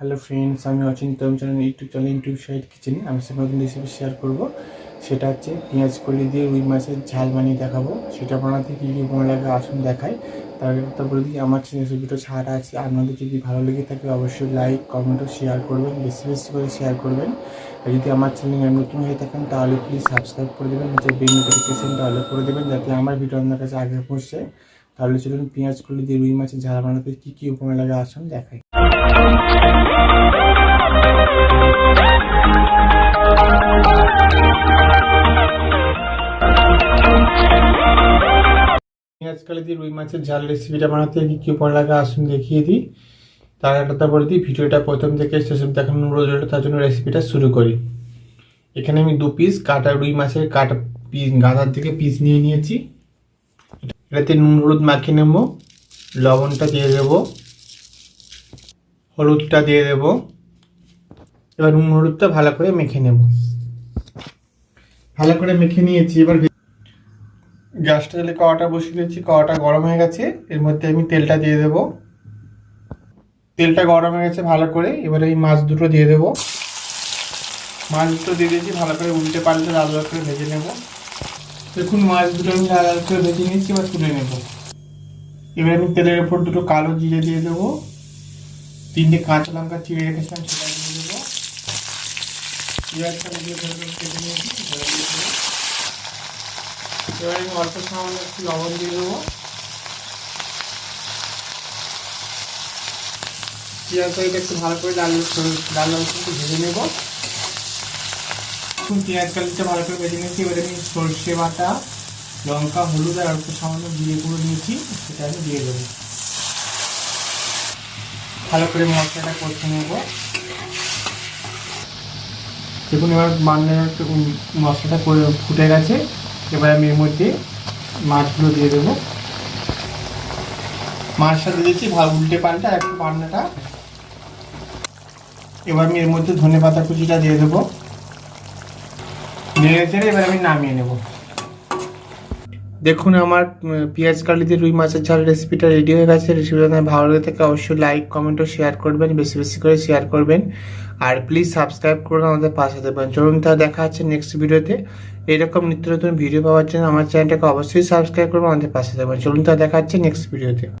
Hello friends আমি অচিন্তম channel YouTube channel YouTube side kitchen আমি সে নতুন রেসিপি শেয়ার করব। সেটা হচ্ছে পেঁয়াজ কলি দিয়ে রুই মাছের ঝাল বানিয়ে দেখাবো। সেটা বানাতে কী কী উপকরণ লাগে আসুন দেখাই। তার বলে দিই আমার রেসিপিটা ছাড়া আছে আপনাদের যদি ভালো লেগে থাকে, অবশ্যই লাইক কমেন্ট শেয়ার করবেন, বেশি বেশি করে শেয়ার করবেন। আর যদি আমার চ্যানেল নতুন হয়ে থাকেন, তাহলে প্লিজ সাবস্ক্রাইব করে দেবেন, নিচে বেল নোটিফিকেশনটা অল করে দেবেন, যাতে আমার ভিডিও আপনার কাছে আগে পৌঁছে। তাহলে চলুন পেঁয়াজ কলি দিয়ে রুই মাছের ঝাল বানাতে কী কী উপকরণ লাগে আসুন দেখাই। পেঁয়াজ কালি দিয়ে রুই মাছের ঝাল রেসিপিটা বানাতে কি কি উপর লাগে আসুন দেখিয়ে দিই। তার একটা বলে দিই, ভিডিওটা প্রথম থেকে শেষ দেখানো অনুরোধ রইল, তার জন্য রেসিপিটা শুরু করি। এখানে আমি দু পিস কাটা রুই মাছের কাটা পিস গাঁদার থেকে পিস নিয়ে নিয়েছি। এটাতে নুন, হলুদ মাখিয়ে নেব, লবণটা দিয়ে দেব, হলুদটা দিয়ে দেব। এবার নুন, হলুদটা ভালো করে মেখে নেব। ভালো করে মেখে নিয়েছি, এবার গ্যাসটা তাহলে কড়াটা বসিয়ে দিয়েছি কড়াটা গরম হয়ে গেছে। এর মধ্যে আমি তেলটা দিয়ে দেব। তেলটা গরম হয়ে গেছে ভালো করে, এবারে এই মাছ দুটো দিয়ে দেব। মাছ দুটো দিয়ে দিয়েছি, ভালো করে উল্টে পাল্টে লাল লাল করে ভেজে নেব। দেখুন, মাছ দুটো আমি লাল লাল করে ভেজে নিয়েছি, এবার তুলে নেব। এবার আমি তেলের উপর দুটো কালো জিরে দিয়ে দেবো। তিনটে কাঁচা লঙ্কা চিড়ে রেখেছিলাম, সেটা দিয়ে দেবো। পেঁয়াজটা দিয়ে ধরে নিয়েছি এবার আমি অল্প সামান্য একটু লবণ দিয়ে দেবো। পেঁয়াজটা একটু ভালো করে লাল লাল করে ভেজে নেব। এখন পেঁয়াজ কালিটা ভালো করে ভেজে নিয়েছি, এবারে আমি সর্ষে বাটা, লঙ্কা, হলুদ আর অল্প সামান্য দিয়ে গুঁড়ো নিয়েছি সেটা আমি দিয়ে দেবো। ভালো করে মশলাটা কষে নেব। দেখুন এবার বান্নার একটু মশলাটা ফুটে গেছে। এবার আমি এর মধ্যে মাছগুলো দিয়ে দেবো। মাছটা দিয়ে দিচ্ছি ভালো উল্টে পাল্টা একটু রান্নাটা এবার আমি এর মধ্যে ধনে পাতা কুচিটা দিয়ে দেবো। নেড়ে চেড়ে এবার আমি নামিয়ে নেব। দেখুন আমার পেঁয়াজ কালি দিয়ে রুই মাছের ঝাল রেসিপিটা রেডি হয়ে গেছে। রেসিপিটা ভালো লেগে থাকে, অবশ্যই লাইক কমেন্ট ও শেয়ার করবেন। বেশি বেশি করে শেয়ার করবেন। আর প্লিজ সাবস্ক্রাইব করুন আমাদের পাশে দেবেন চলুন তাহলে দেখা হচ্ছে নেক্সট ভিডিওতে এরকম নিত্য নতুন ভিডিও পাওয়ার জন্য আমার চ্যানেলটাকে অবশ্যই সাবস্ক্রাইব করবেন আমাদের পাশে দেবেন চলুন তাহলে দেখা হচ্ছে নেক্সট ভিডিওতে